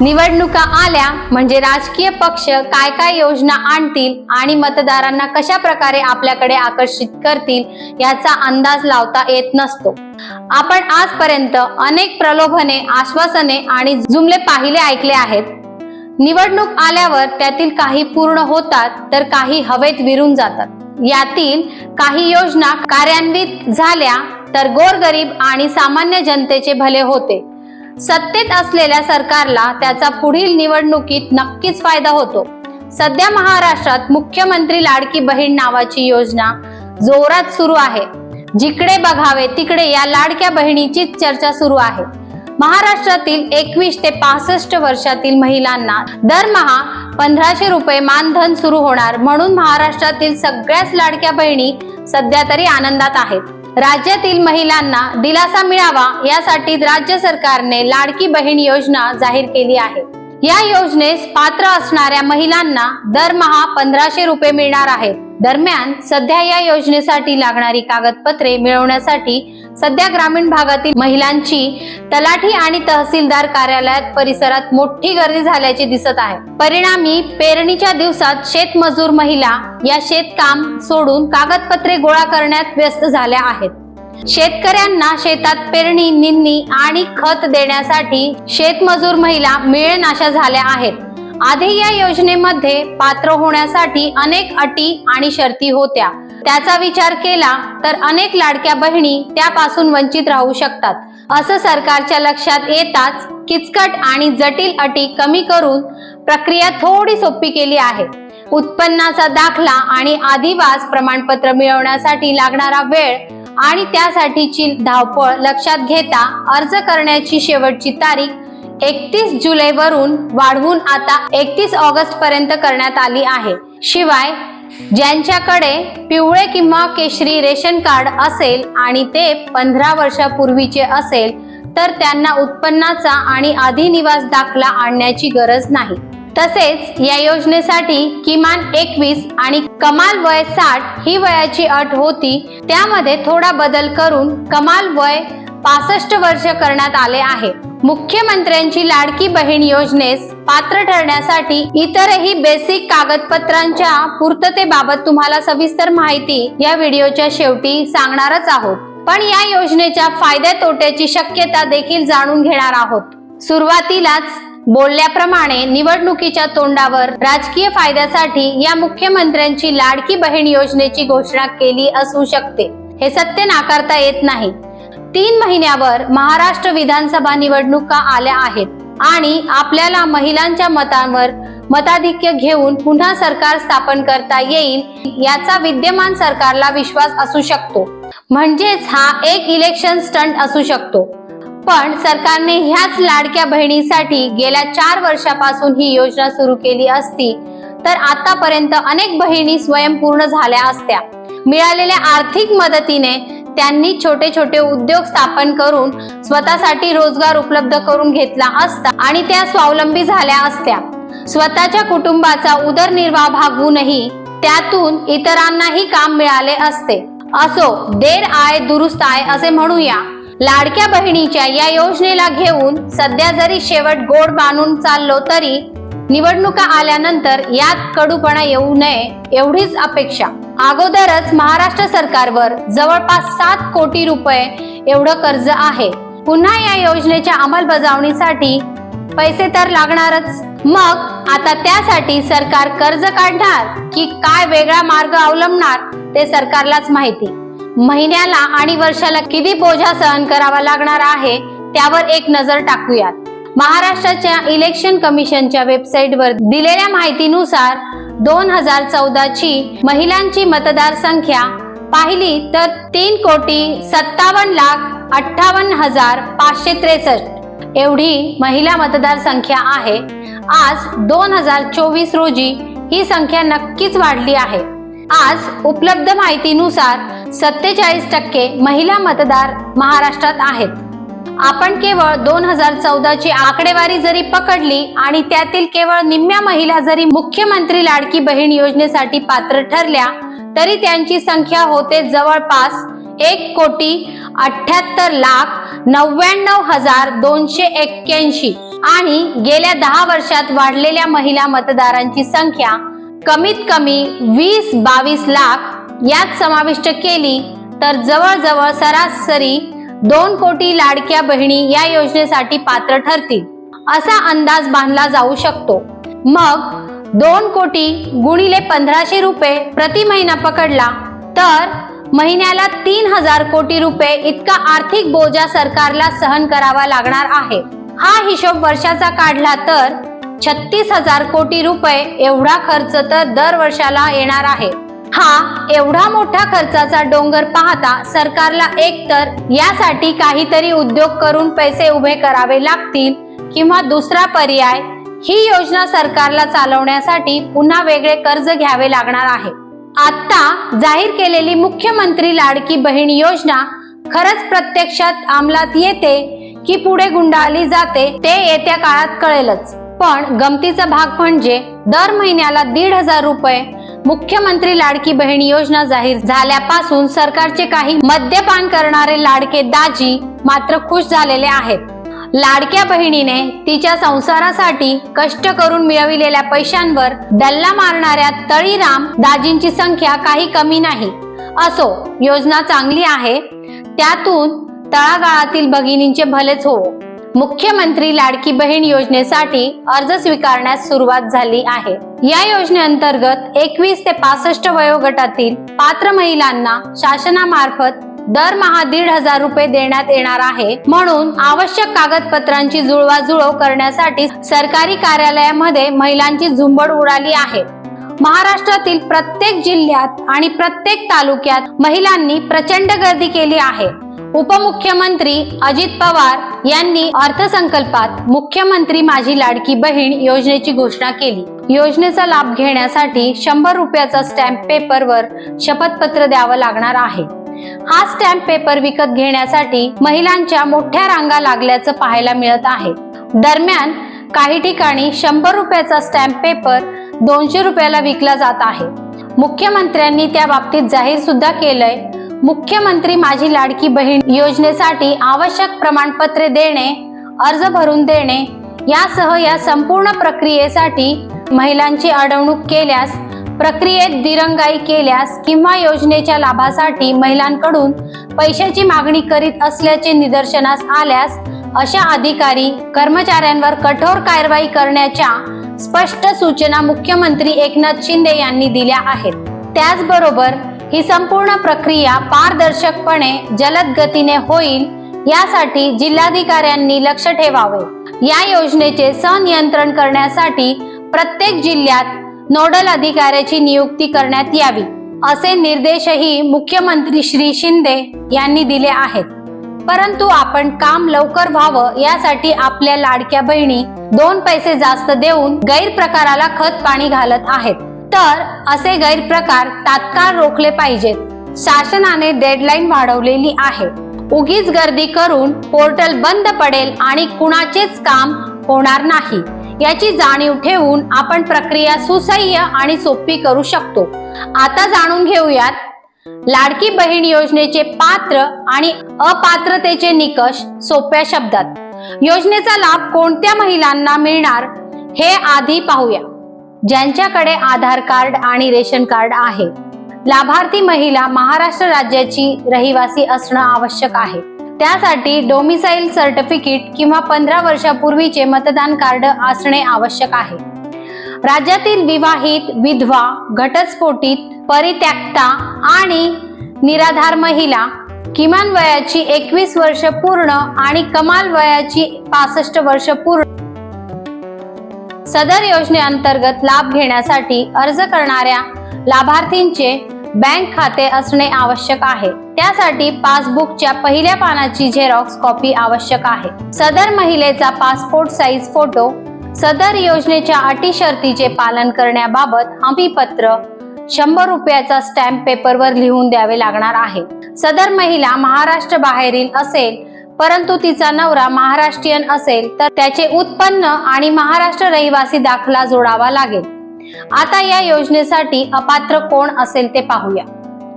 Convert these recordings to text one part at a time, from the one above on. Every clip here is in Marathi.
निवडणुका आल्या म्हणजे राजकीय पक्ष काय काय योजना आणतील आणि मतदारांना कशा प्रकारे आपल्याकडे आकर्षित करतील याचा अंदाज लावता येत नसतो. आपण आजपर्यंत अनेक प्रलोभने आश्वासने आणि जुमले पाहिले ऐकले आहेत. निवडणूक आल्यावर त्यातील काही पूर्ण होतात तर काही हवेत विरून जातात. यातील काही योजना कार्यान्वित झाल्या तर गोरगरीब आणि सामान्य जनतेचे भले होते. सत्तेत असलेल्या सरकारला त्याचा पुढील निवडणुकीत नक्कीच फायदा होतो. सध्या महाराष्ट्रात मुख्यमंत्री लाडकी बहीण नावाची योजना जोरात सुरू आहे. जिकडे बघावे तिकडे या लाडक्या बहिणीचीच चर्चा सुरू आहे. महाराष्ट्रातील एकवीस ते पासष्ट वर्षातील महिलांना दरमहा पंधराशे रुपये मानधन सुरू होणार म्हणून महाराष्ट्रातील सगळ्याच लाडक्या बहिणी सध्या तरी आनंदात आहेत. राज्यातील महिलांना दिलासा मिळावा यासाठी राज्य सरकारने लाडकी बहीण योजना जाहीर केली आहे. या योजनेस पात्र असणाऱ्या महिलांना दरमहा पंधराशे रुपये मिळणार आहेत. दरम्यान सध्या या योजनेसाठी लागणारी कागदपत्रे मिळवण्यासाठी सध्या ग्रामीण भागातील महिलांची तलाठी आणि तहसीलदार कार्यालयात परिसरात मोठी गर्दी झाल्याचे दिसत आहे. परिणामी पेरणीच्या दिवसात शेतमजूर महिला या शेतकाम सोडून कागदपत्रे गोळा करण्यात व्यस्त झाल्या आहेत. शेतकऱ्यांना शेतात पेरणी निंदणी आणि खत देण्यासाठी शेतमजूर महिला मिळेनाशा झाल्या आहेत. आधी या योजनेमध्ये पात्र होण्यासाठी अनेक अटी आणि शर्ती होत्या. त्याचा विचार केला तर अनेक लाडक्या बहिणी त्यापासून वंचित राहू शकतात. असं सरकारच्या लक्षात येताच किचकट आणि जटिल अटी कमी करून प्रक्रिया थोडी सोपी केली आहे. उत्पन्नाचा दाखला आणि आदिवास प्रमाणपत्र मिळवण्यासाठी लागणारा वेळ आणि त्यासाठीची धावपळ लक्षात घेता अर्ज करण्याची शेवटची तारीख एकतीस जुलै वरून वाढवून आता एकतीस ऑगस्ट पर्यंत करण्यात आली आहे. शिवाय ज्यांच्याकडे पिवळे किंवा केशरी रेशन कार्ड असेल आणि ते पंधरा वर्षापूर्वीचे असेल तर त्यांना उत्पन्नाचा आणि अधिनिवास दाखला आणण्याची गरज नाही. तसेच या योजनेसाठी किमान एकवीस आणि कमाल वय साठ ही वयाची अट होती त्यामध्ये थोडा बदल करून कमाल वय पासष्ट वर्ष करण्यात आले आहे. मुख्यमंत्र्यांची लाडकी बहीण योजनेस पात्र ठरण्यासाठी इतरही बेसिक कागदपत्रांच्या पूर्ततेबाबत तुम्हाला सविस्तर माहिती या व्हिडिओच्या शेवटी सांगणारच आहोत. पण या योजनेच्या फायद्या तोट्याची शक्यता देखील जाणून घेणार आहोत. सुरुवातीलाच बोलल्याप्रमाणे निवडणुकीच्या तोंडावर राजकीय फायद्यासाठी या मुख्यमंत्र्यांची लाडकी बहीण योजनेची घोषणा केली असू शकते. हे सत्य नाकारता येत नाही. तीन महिन्यावर महाराष्ट्र विधानसभा निवडणुका आल्या आहेत आणि आपल्याला महिलांच्या मतांवर मताधिक्य घेऊन पुन्हा सरकार स्थापन करता येईल याचा विद्यमान सरकारला विश्वास असू शकतो. म्हणजेच हा एक इलेक्शन स्टंट असू शकतो. पण सरकारने ह्याच लाडक्या बहिणीसाठी गेल्या चार वर्षापासून ही योजना सुरू केली असती तर आतापर्यंत अनेक बहिणी स्वयंपूर्ण झाल्या असत्या. मिळालेल्या आर्थिक मदतीने त्यांनी छोटे छोटे उद्योग स्थापन करून स्वतःसाठी रोजगार उपलब्ध करून घेतला असता आणि त्या स्वावलंबी झाल्या असत्या. स्वतःच्या कुटुंबाचा उदरनिर्वाह भागवूनही त्यातून इतरांनाही काम मिळाले असते. असो देर आय दुरुस्त आय असे म्हणूया. लाडक्या बहिणीच्या या योजनेला घेऊन सध्या जरी शेवट गोड बांधून चाललो तरी निवडणुका आल्यानंतर यात कडूपणा येऊ नये एवढीच अपेक्षा. अगोदरच महाराष्ट्र सरकारवर जवळपास सात कोटी रुपये एवढं कर्ज आहे. पुन्हा या योजनेच्या अंमलबजावणीसाठी पैसे तर लागणारच. मग आता त्यासाठी सरकार कर्ज काढणार की काय वेगळा मार्ग अवलंबणार ते सरकारलाच माहिती. महिन्याला आणि वर्षाला किती बोजा सहन करावा लागणार आहे त्यावर एक नजर टाकूयात. महाराष्ट्राच्या इलेक्शन कमिशनच्या वेबसाईटवर दिलेल्या माहितीनुसार दोन हजार चौदाची महिलांची मतदार संख्या पाहिली तर तीन कोटी सत्तावन्न लाख अठ्ठावन्न हजार पाचशे त्रेसष्ट. एवढी महिला मतदार संख्या आहे. आज दोन हजार चोवीस रोजी ही संख्या नक्कीच वाढली आहे. आज उपलब्ध माहितीनुसार सत्तेचाळीस टक्के महिला मतदार महाराष्ट्रात आहेत. आपण केवळ दोन हजार चौदाची आकडेवारी जरी पकडली आणि त्यातील केवळ निम्म्या महिला जरी मुख्यमंत्री लाडकी बहीण योजनेसाठी पात्र ठरल्या तरी त्यांची संख्या होते जवळपास एक कोटी अठ्याहत्तर लाख नव्याण्णव हजार दोनशे एक्क्याऐंशी. आणि गेल्या दहा वर्षात वाढलेल्या महिला मतदारांची संख्या कमीत कमी वीस बावीस लाख. यात समाविष्ट केली तर जवळजवळ सरासरी दोन कोटी लाडक्या बहिणी या योजनेसाठी पात्र ठरतील असा अंदाज बांधला जाऊ शकतो. मग दोन कोटी गुणिले पंधराशे रुपये प्रति महिना पकडला तर महिन्याला तीन हजार कोटी रुपये इतका आर्थिक बोजा सरकारला सहन करावा लागणार आहे. हा हिशोब वर्षाचा काढला तर छत्तीस हजार कोटी रुपये एवढा खर्च तर दर वर्षाला येणार आहे. हा एवढा मोठा खर्चाचा डोंगर पाहता सरकारला एकतर यासाठी काहीतरी उद्योग करून पैसे उभे करावे लागतील किंवा दुसरा पर्याय ही योजना सरकारला चालवण्यासाठी पुन्हा वेगळे कर्ज घ्यावे लागणार आहे. आता जाहीर केलेली मुख्यमंत्री लाडकी बहीण योजना खरंच प्रत्यक्षात अंमलात येते की पुढे गुंडाळली जाते ते येत्या काळात कळेलच. पण गमतीचा भाग म्हणजे दर महिन्याला दीड हजार रुपये मुख्यमंत्री लाडकी बहीण योजना जाहीर झाल्यापासून सरकारचे काही मद्यपान करणारे लाडके दाजी मात्र खुश झालेले आहेत. लाडक्या बहिणीने तिच्या संसारासाठी कष्ट करून मिळविलेल्या पैशांवर डल्ला मारणाऱ्या तळीराम दाजींची संख्या काही कमी नाही. असो योजना चांगली आहे. त्यातून तळागाळातील भगिनींचे भलेच होवो. मुख्यमंत्री लाडकी बहीण योजनेसाठी अर्ज स्वीकारण्यास सुरुवात झाली आहे. या योजनेअंतर्गत एकवीस ते पासष्ट वयोगटातील पात्र महिलांना शासनामार्फत दरमहा दीड हजार रुपये देण्यात येणार आहे. म्हणून आवश्यक कागदपत्रांची जुळवाजुळव करण्यासाठी सरकारी कार्यालयामध्ये महिलांची झुंबड उडाली आहे. महाराष्ट्रातील प्रत्येक जिल्ह्यात आणि प्रत्येक तालुक्यात महिलांनी प्रचंड गर्दी केली आहे. उपमुख्यमंत्री अजित पवार यांनी अर्थसंकल्पात मुख्यमंत्री माझी लाडकी बहीण योजनेची घोषणा केली. योजनेचा लाभ घेण्यासाठी शंभर रुपयाचा स्टॅम्प पेपरवर शपथपत्र द्यावं लागणार आहे. हा स्टॅम्प पेपर विकत घेण्यासाठी महिलांच्या मोठ्या रांगा लागल्याचं पाहायला मिळत आहे. दरम्यान काही ठिकाणी शंभर रुपयाचा स्टॅम्प पेपर दोनशे रुपयाला विकला जात आहे. मुख्यमंत्र्यांनी त्या बाबतीत जाहीर सुद्धा केलंय. मुख्यमंत्री माझी लाडकी बहीण योजनेसाठी आवश्यक प्रमाणपत्रे देणे अर्ज भरून देणे यासह या संपूर्ण प्रक्रियेसाठी महिलांची अडवणूक केल्यास प्रक्रियेत दिरंगाई केल्यास किंवा योजनेच्या लाभासाठी महिलांकडून पैशाची मागणी करीत असल्याचे निदर्शनास आल्यास अशा अधिकारी कर्मचाऱ्यांवर कठोर कारवाई करण्याच्या स्पष्ट सूचना मुख्यमंत्री एकनाथ शिंदे यांनी दिल्या आहेत. त्याचबरोबर ही संपूर्ण प्रक्रिया पारदर्शकपणे जलद गतीने होईल यासाठी जिल्हाधिकाऱ्यांनी लक्ष ठेवावे. या योजनेचे संनियंत्रण करण्यासाठी प्रत्येक जिल्ह्यात नोडल अधिकाऱ्याची नियुक्ती करण्यात यावी असे निर्देशही मुख्यमंत्री श्री शिंदे यांनी दिले आहेत. परंतु आपण काम लवकर व्हावं यासाठी आपल्या लाडक्या बहिणी दोन पैसे जास्त देऊन गैरप्रकाराला खत पाणी घालत आहेत. तर असे गैरप्रकार तात्काळ रोखले पाहिजेत. शासनाने डेडलाईन वाढवलेली आहे. उगीच गर्दी करून पोर्टल बंद पडेल आणि कुणाचेच काम होणार नाही. याची जाणीव ठेवून आपण प्रक्रिया सुसह्य आणि सोपी करू शकतो. आता जाणून घेऊयात लाडकी बहीण योजनेचे पात्र आणि अपात्रतेचे निकष सोप्या शब्दात. योजनेचा लाभ कोणत्या महिलांना मिळणार हे आधी पाहूया. ज्यांच्याकडे आधार कार्ड आणि रेशन कार्ड आहे. लाभार्थी महिला महाराष्ट्र राज्याची रहिवासी असणं आवश्यक आहे. त्यासाठी डोमिसाईल सर्टिफिकेट किंवा पंधरा वर्षापूर्वीचे मतदान कार्ड असणे आवश्यक आहे. राज्यातील विवाहित विधवा घटस्फोटित परित्यक्ता आणि निराधार महिला किमान वयाची एकवीस वर्ष पूर्ण आणि कमाल वयाची पासष्ट वर्ष पूर्ण सदर योजनेअंतर्गत लाभ घेण्यासाठी अर्ज करणाऱ्या लाभार्थींचे बँक खाते असणे आवश्यक आहे. त्यासाठी पासबुकच्या पहिल्या पानाची झेरॉक्स कॉपी आवश्यक आहे. सदर महिलेचा पासपोर्ट साईज फोटो सदर योजनेच्या अटी शर्तीचे पालन करण्याबाबत हमीपत्र शंभर रुपयाचा स्टॅम्प पेपरवर लिहून द्यावे लागणार आहे. सदर महिला महाराष्ट्र बाहेरील असेल परंतु तिचा नवरा महाराष्ट्रीयन असेल तर त्याचे उत्पन्न आणि महाराष्ट्र रहिवासी दाखला जोडावा लागेल. आता या योजनेसाठी अपात्र कोण असेल ते पाहूया.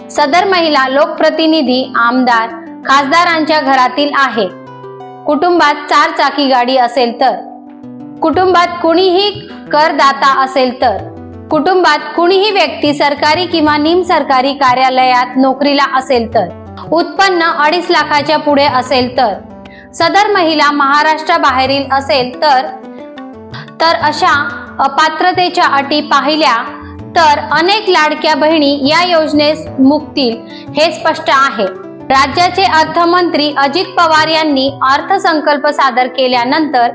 सदर महिला लोकप्रतिनिधी आमदार खासदारांच्या घरातील आहे. कुटुंबात चार चाकी गाडी असेल तर. कुटुंबात कुणीही करदाता असेल तर. कुटुंबात कुणीही व्यक्ती सरकारी किंवा निमसरकारी कार्यालयात नोकरीला असेल तर. उत्पन्न अडीच लाखाच्या पुढे असेल तर. सदर महिला महाराष्ट्राबाहेरील असेल तर तर अशा अपात्रतेच्या अटी पाहिल्या तर अनेक लाडक्या बहिणी या योजनेस मुक्तील हे स्पष्ट आहे. राज्याचे अर्थमंत्री अजित पवार यांनी अर्थसंकल्प सादर केल्यानंतर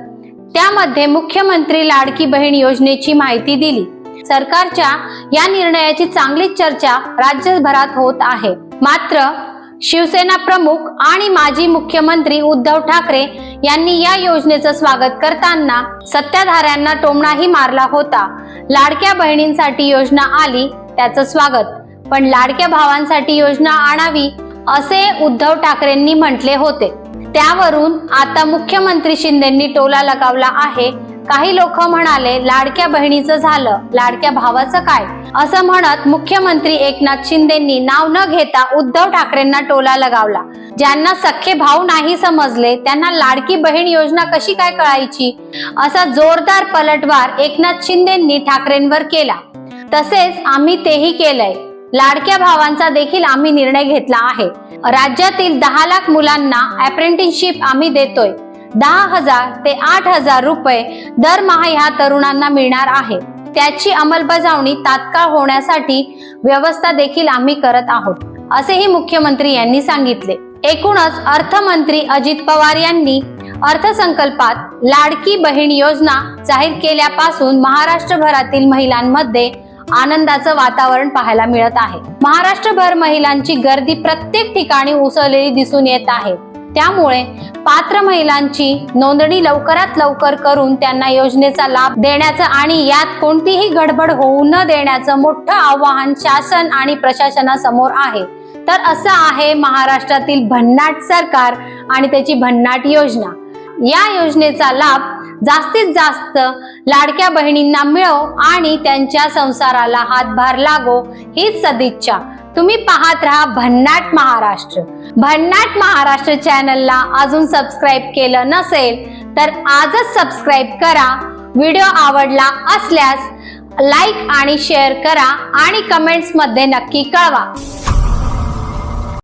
त्यामध्ये मुख्यमंत्री लाडकी बहीण योजनेची माहिती दिली. सरकारच्या या निर्णयाची चांगलीच चर्चा राज्यभरात होत आहे. मात्र शिवसेना प्रमुख आणि माजी मुख्यमंत्री उद्धव ठाकरे यांनी या योजनेचं स्वागत करताना सत्ताधाऱ्यांना टोमणाही मारला होता. लाडक्या बहिणींसाठी योजना आली त्याचं स्वागत. पण लाडक्या भावांसाठी योजना आणावी असे उद्धव ठाकरेंनी म्हटले होते. त्यावरून आता मुख्यमंत्री शिंदेंनी टोला लगावला आहे काही लोक म्हणाले लाडक्या बहिणीचं झालं लाडक्या भावाचं काय? असं म्हणत मुख्यमंत्री एकनाथ शिंदेंनी नाव न घेता उद्धव ठाकरेंना टोला लगावला. ज्यांना सख्खे भाऊ नाही समजले त्यांना लाडकी बहीण योजना कशी काय कळायची? असा जोरदार पलटवार एकनाथ शिंदेंनी ठाकरेंवर केला. तसेच आम्ही तेही केलंय. लाडक्या भावांचा देखील आम्ही निर्णय घेतला आहे. राज्यातील दहा लाख मुलांना अप्रेंटिसशिप आम्ही देतोय. दहा हजार ते आठ हजार रुपये दरमहा ह्या तरुणांना मिळणार आहे. त्याची अंमलबजावणी तात्काळ होण्यासाठी व्यवस्था देखील आम्ही करत आहोत असेही मुख्यमंत्री यांनी सांगितले. एकूणच अर्थमंत्री अजित पवार यांनी अर्थसंकल्पात लाडकी बहीण योजना जाहीर केल्यापासून महाराष्ट्रभरातील महिलांमध्ये आनंदाचं वातावरण पाहायला मिळत आहे. महाराष्ट्रभर महिलांची गर्दी प्रत्येक ठिकाणी उसळलेली दिसून येत आहे. त्यामुळे पात्र महिलांची नोंदणी लवकरात लवकर करून त्यांना योजनेचा लाभ देण्याचं आणि यात कोणतीही गडबड होऊ न देण्याचं मोठं आव्हान शासन आणि प्रशासनासमोर आहे. तर असं आहे महाराष्ट्रातील भन्नाट सरकार आणि त्याची भन्नाट योजना. या योजनेचा लाभ जास्तीत जास्त लाडक्या बहिणींना मिळो आणि त्यांच्या संसाराला हातभार लागो हीच सदिच्छा. तुम्ही पाहत राहा भन्नाट महाराष्ट्र. भन्नाट महाराष्ट्र चॅनलला अजून सबस्क्राईब केलं नसेल तर आजच सबस्क्राईब करा. व्हिडिओ आवडला असल्यास लाईक आणि शेअर करा आणि कमेंट्समध्ये नक्की कळवा.